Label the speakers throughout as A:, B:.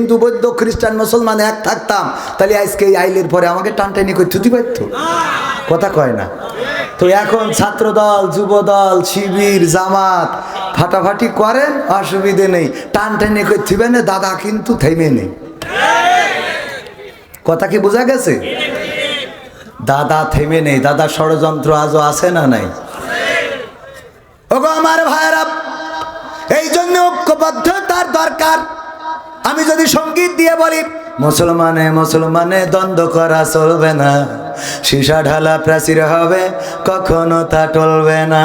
A: হিন্দু, বৌদ্ধ, খ্রিস্টান, মুসলমান এক থাকতাম, তাহলে আজকে এই আইলের পরে আমাকে টানটানি করে থুতি পারতো? কথা কয় না। তো এখন ছাত্র দল যুব দল শিবির, জামাত, ফাটাফাটি করেন, অসুবিধে নেই। টানটানি করে থিবে না, দাদা কিন্তু থেমে নেই। কথা কি বোঝা গেছে? দাদা থেমে নেই, দাদা ষড়যন্ত্র আজও আছে না নাই? ওগো আমার ভাইরা এই জন্য ঐক্যবদ্ধতার দরকার। আমি যদি সংগীত দিয়ে বলি, মুসলমানে মুসলমানে দ্বন্দ্ব করা চলবে না। সীসা ঢালা প্রাচীর হবে, কখনো তা টলবে না।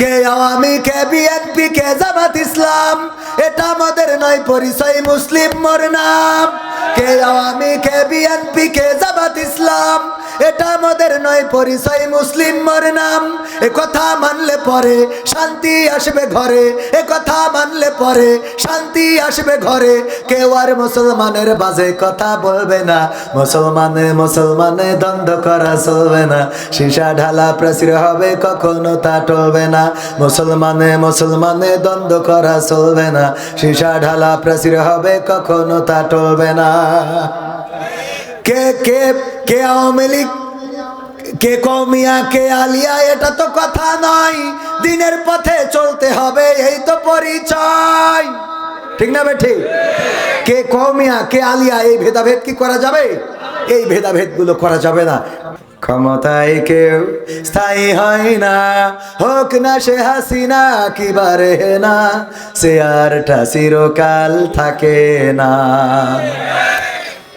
A: কে আওয়ামী, কে বিএনপি, কে জামাত ইসলাম, এটা আমাদের নয়, পরিচয় মুসলিম মোর নাম কে আওয়ামী, কে বিএনপি, কে জামাত ইসলাম এটা আমাদের নয়, পরিচয় মুসলিম মোর নাম। এ কথা মানলে পরে শান্তি আসবে ঘরে। এ কথা মানলে পরে শান্তি আসবে ঘরে। কেউ আর মুসলমানের বাজে কথা বলবে না। মুসলমানে মুসলমানে দ্বন্দ্ব করা চলবে না। সীসা ঢালা প্রাচীর হবে, কখনো তা টলবে না। মুসলমানে মুসলমানে দ্বন্দ্ব করা চলবে না। সীসা ঢালা প্রাচীর হবে, কখনো তা টলবে না। কে কে কে আওয়ামী লীগ, কে কমিয়া কে আলিয়া, এটা তো কথা নয়। দিনের পথে চলতে হবে, এই তো পরিচয়। ঠিক না বেঠি? কে কমিয়া কে আলিয়া, এই ভেদাভেদ কি করা যাবে? এই ভেদাভেদগুলো করা যাবে না। ক্ষমতায় কেউ স্থায়ী হয় না। হোক না সে হাসিনা, কি বারে না, সে আরটা চিরকাল থাকে না।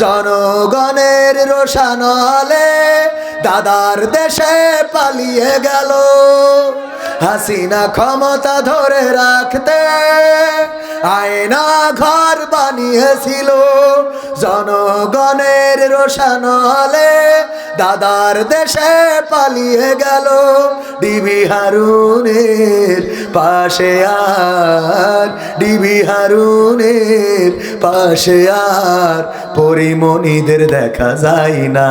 A: জনগণের রোশানলে দাদার দেশে পালিয়ে গেল। হাসিনা ক্ষমতা ধরে রাখতে আয়না ঘর বানিয়েছিল। জনগণের রোশানলে দাদার দেশে পালিয়ে গেল ডিবি হারুনের পাশে আর, ডিবি হারুনের পাশে আর, পরিমণিদের দেখা যায় না।